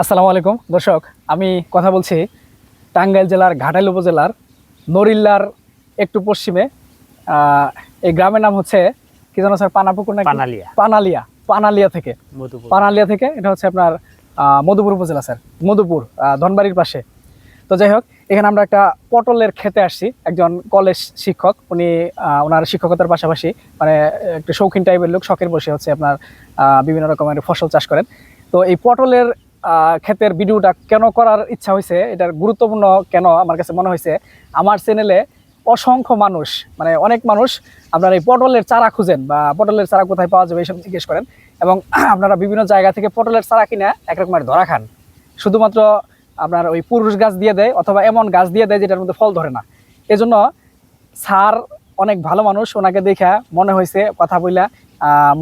আসসালামু আলাইকুম। দর্শক আমি কথা বলছি টাঙ্গাইল জেলার ঘাটাইল উপজেলার নরিল্লার একটু পশ্চিমে। এই গ্রামের নাম হচ্ছে কি জানো স্যার পানাপুকুর নাকি? পানালিয়া। পানালিয়া পানালিয়া থেকে। মধুপুর। পানালিয়া থেকে এটা হচ্ছে আপনার মধুপুর উপজেলা স্যার। মধুপুর ধনবাড়ির পাশে। তো যাই হোক এখানে আমরা একটা পটলের খেতে আসছি। একজন কলেজ শিক্ষক উনি ওনার শিক্ষকতার পাশাপাশি মানে একটু শৌখিন টাইপের লোক শখের বসে হচ্ছে আপনার বিভিন্ন রকমের ফসল চাষ করেন। তো এই পটলের ক্ষেতের ভিডিওটা কেন করার ইচ্ছা হয়েছে, এটার গুরুত্বপূর্ণ কেন আমার কাছে মনে হয়েছে, আমার চ্যানেলে অসংখ্য মানুষ মানে অনেক মানুষ আপনার এই পটলের চারা খুঁজেন বা পটলের চারা কোথায় পাওয়া যাবে এইসব জিজ্ঞেস করেন এবং আপনারা বিভিন্ন জায়গা থেকে পটলের চারা কিনে এক রকমের ধরা খান। শুধুমাত্র আপনার ওই পুরুষ গাছ দিয়ে দেয় অথবা এমন গাছ দিয়ে দেয় যেটার মধ্যে ফল ধরে না। এজন্য স্যার অনেক ভালো মানুষ ওনাকে দেখা মনে হয়েছে, কথা বইলা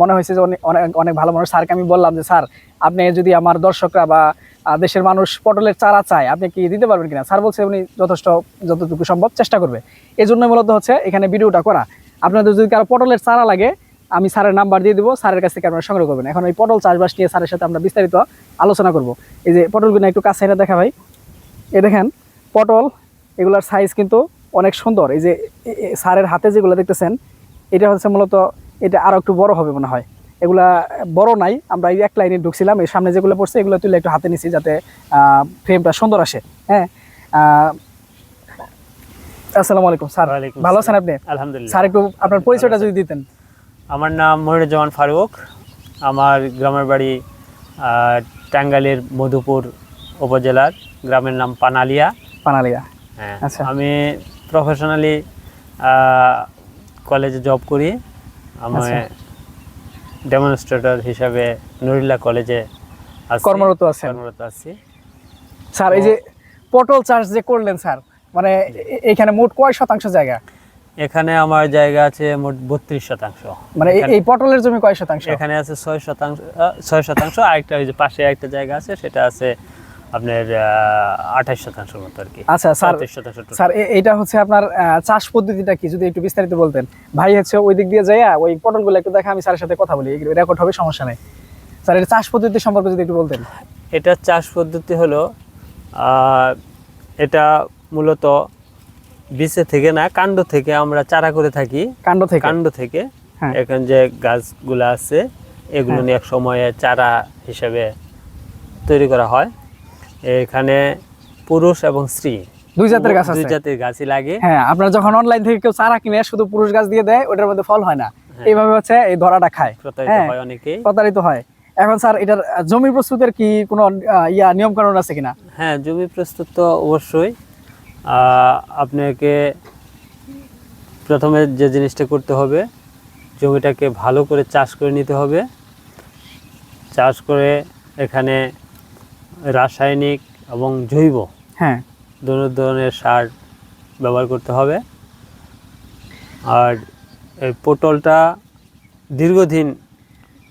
মনে হয়েছে যে অনেক অনেক ভালো মানুষ। স্যারকে আমি বললাম যে, স্যার, আপনি যদি আমার দর্শকরা বা দেশের মানুষ পটলের চারা চায়, আপনি কি দিতে পারবেন কিনা? স্যার বলছে, উনি যথেষ্ট, যতটুকু সম্ভব চেষ্টা করবে। এই জন্য মূলত হচ্ছে এখানে ভিডিওটা করা। আপনাদের যদি কারও পটলের চারা লাগে, আমি স্যারের নাম্বার দিয়ে দেবো, স্যারের কাছ থেকে আপনারা সংগ্রহ করবেন। এখন এই পটল চাষবাস নিয়ে স্যারের সাথে আমরা বিস্তারিত আলোচনা করব। এই যে পটলগুলো একটু কাছে এটা দেখা ভাই। এ দেখেন, পটল, এগুলার সাইজ কিন্তু অনেক সুন্দর। এই যে স্যারের হাতে যেগুলো দেখতেছেন, এটা হচ্ছে মূলত এটা আরও একটু বড় হবে মনে হয়। এগুলা বড় নাই আমরা এই এক লাইনে ঢুকছিলাম এর সামনে যেগুলো পড়ছে এগুলো তুলে একটু হাতে নিছি যাতে ফ্রেমটা সুন্দর আসে হ্যাঁ? আসসালামু আলাইকুম স্যার। ভালো আছেন আপনি? আলহামদুলিল্লাহ। স্যার একটু আপনার পরিচয়টা যদি দিতেন। আমার নাম মনিরুজ্জামান ফারুক। আমার গ্রামের বাড়ি টাঙ্গাইলের মধুপুর উপজেলার গ্রামের নাম পানালিয়া। পানালিয়া। হ্যাঁ আচ্ছা। আমি প্রফেশনালি কলেজে জব করি। আমি আচ্ছা। ডেমনস্ট্রেটর হিসাবে নুরিল্লা কলেজে আছি। কর্মরত আছেন। কর্মরত আছি স্যার এই যে পটল চাষ যে করলেন স্যার মানে এখানে মোট কয় শতাংশ জায়গা এখানে আমার জায়গা আছে মোট বত্রিশ শতাংশ মানে এই- পটলের জমি কয় শতাংশ এখানে আছে ছয় শতাংশ ছয় শতাংশ আরেকটা ওই যে পাশে একটা জায়গা আছে সেটা আছে আপনার আঠাশ শতাংশের মতো আর কি। আচ্ছা, স্যার- শতাংশ স্যার এটা হচ্ছে আপনার চাষ পদ্ধতিটা কি? যদি একটু বিস্তারিত বলতেন। ভাই হচ্ছে ওই দিক দিয়ে যাইয়া ওই পটলগুলো একটু দেখা আমি স্যারের সাথে কথা বলি। রেকর্ড হবে সমস্যা নেই। স্যার এটা চাষ পদ্ধতি সম্পর্কে যদি একটু বলতেন। এটা চাষ পদ্ধতি হলো এটা মূলত বীজে থেকে না কাণ্ড থেকে আমরা চারা করে থাকি। কাণ্ড থেকে? কাণ্ড থেকে। হ্যাঁ। এখন যে গাছগুলো আছে এগুলো হ্যাঁ। নিয়ে এক সময়ে চারা হিসেবে তৈরি করা হয়। এখানে পুরুষ এবং স্ত্রী। দুই জাতের গাছ দুই জাতের গাছই লাগে। হ্যাঁ আপনারা যখন অনলাইন থেকে কেউ চারা কিনে শুধু পুরুষ গাছ দিয়ে দেয় ওটার মধ্যে ফল হয় না। এইভাবে হচ্ছে এই ধরাটা খায়। প্রতারিত হ্যাঁ হয় অনেকেই। প্রতারিত হয়। এখন স্যার এটার জমি প্রস্তুতের কি কোনো ইয়া নিয়ম কানুন আছে কিনা? হ্যাঁ জমি প্রস্তুত তো অবশ্যই। আহ, আপনাকে প্রথমে যে জিনিসটা করতে হবে জমিটাকে ভালো করে চাষ করে নিতে হবে। চাষ করে এখানে রাসায়নিক এবং জৈব হ্যাঁ। দু ধরনের সার ব্যবহার করতে হবে। আর এই পটলটা দীর্ঘদিন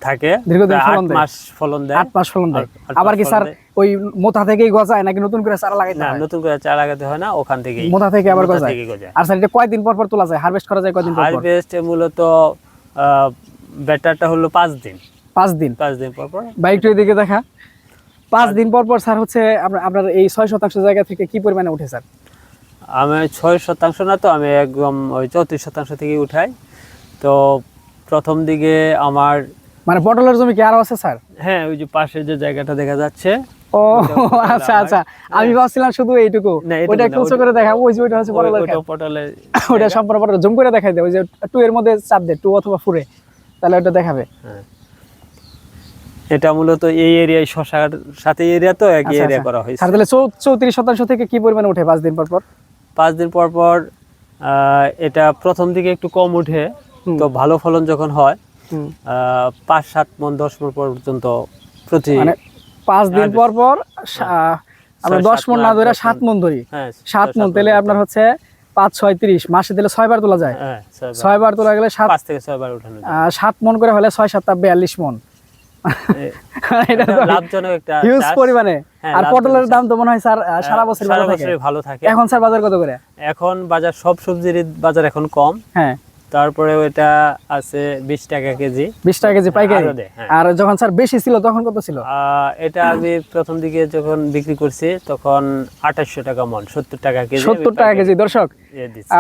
থাকে দীর্ঘদিন ফলন দেয়। মাস ফলন দেয়। আট মাস ফলন দেয়। আবার কি স্যার ওই মোথা থেকেই গজায় নাকি নতুন করে চারা লাগাইতে হয়? নতুন করে চারা লাগাতে হয় না ওখান থেকেই মোথা থেকে আবার গজায়? আর স্যার এটা কয়দিন পর পর তোলা যায়? হারভেস্ট করা যায় কয়দিন পর পর? হারভেস্ট মূলত ব্যাটারটা হলো পাঁচ দিন। পাঁচ দিন। পাঁচ দিন পর পর। বা একটু এদিকে দেখা। পাঁচ দিন পর পর স্যার হচ্ছে আপনার এই ছয় শতাংশ জায়গা থেকে কি পরিমাণে উঠে স্যার? আমি ছয় শতাংশ না তো আমি একদম ওই চৌত্রিশ শতাংশ থেকে উঠাই। তো প্রথম দিকে আমার মানে পটলের জমি কি আরও আছে স্যার? হ্যাঁ ওই যে পাশে যে জায়গাটা দেখা যাচ্ছে ও আচ্ছা আচ্ছা। আমি ভাবছিলাম শুধু এইটুকু। এইটুকু একটু উঁচু করে দেখা ওই যে ওইটা হচ্ছে পটলের ওইটা ক্ষেত। পটলের সম্পূর্ণ পটল। জুম করে দেখাই দেয় ওই যে টু এর মধ্যে চাপ দেয় টু অথবা ফুরে তাহলে ওটা দেখাবে। হ্যাঁ। এটা মূলত এই এরিয়ায় শশার সাথে এরিয়া তো একই আচ্ছা, এরিয়া আচ্ছা। করা হয়েছে। তাহলে চৌত্রিশ শতাংশ থেকে কি পরিমাণে উঠে পাঁচ দিন পর পর? পাঁচ দিন পর পর আহ, এটা প্রথম দিকে একটু কম উঠে তো ভালো ফলন যখন হয় পাঁচ সাত মন দশ মন পর্যন্ত প্রতি মানে পাঁচ দিন পর পর সা- আমরা দশ মন না ধরে সাত। মন। ধরি। হ্যাঁ সাত মন তাহলে আপনার হচ্ছে পাঁচ ছয় তিরিশ। মাসে দিলে ছয় বার তোলা যায়। হ্যাঁ ছয়বার। ছয় বার তোলা গেলে সাত থেকে ছয় বার উঠানো সাত মন করে হলে ছয় সাতটা বিয়াল্লিশ মন। লাভজনক একটা হিউজ পরিমাণে। হ্যাঁ, আর পটলের দাম তো মনে হয় স্যার সারা বছর ভালো থাকে। ভালো থাকে। এখন স্যার বাজার কত করে? এখন বাজার সব সবজির বাজার এখন কম। হ্যাঁ। তারপরে ওইটা আছে বিশ টাকা কেজি। বিশ টাকা কেজি পাইকারি। আরও যখন স্যার বেশি ছিল তখন কত ছিল? এটা আমি প্রথম দিকে যখন বিক্রি করছি তখন আঠাশশো টাকা মন সত্তর টাকা কেজি। আমি সত্তর টাকা কেজি দর্শক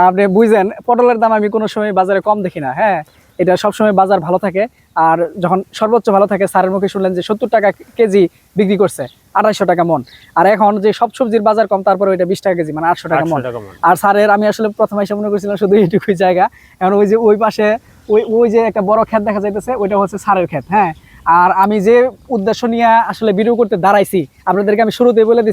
আপনি বুঝেন পটলের দাম আমি কোনো সময় বাজারে কম দেখি না হ্যাঁ। এটা সবসময় বাজার ভালো থাকে। আর যখন সর্বোচ্চ ভালো থাকে স্যারের মুখে শুনলেন যে সত্তর টাকা কেজি বিক্রি করছে আড়াইশো টাকা মন। আর এখন যে সব সবজির বাজার কম তারপরে ওইটা বিশ টাকা কেজি মানে আটশো টাকা মন। আর স্যারের আমি আসলে প্রথমে এসে মনে করছিলাম শুধু এইটুকুই জায়গা। এখন ওই যে ওই পাশে ওই ওই যে একটা বড় ক্ষেত দেখা যাইতেছে ওইটা হচ্ছে সারের ক্ষেত হ্যাঁ। আর আমি যে উদ্দেশ্য নিয়ে আসলে ভিডিও করতে দাঁড়াইছি আপনাদেরকে আমি শুরুতেই বলে দিচ্ছি।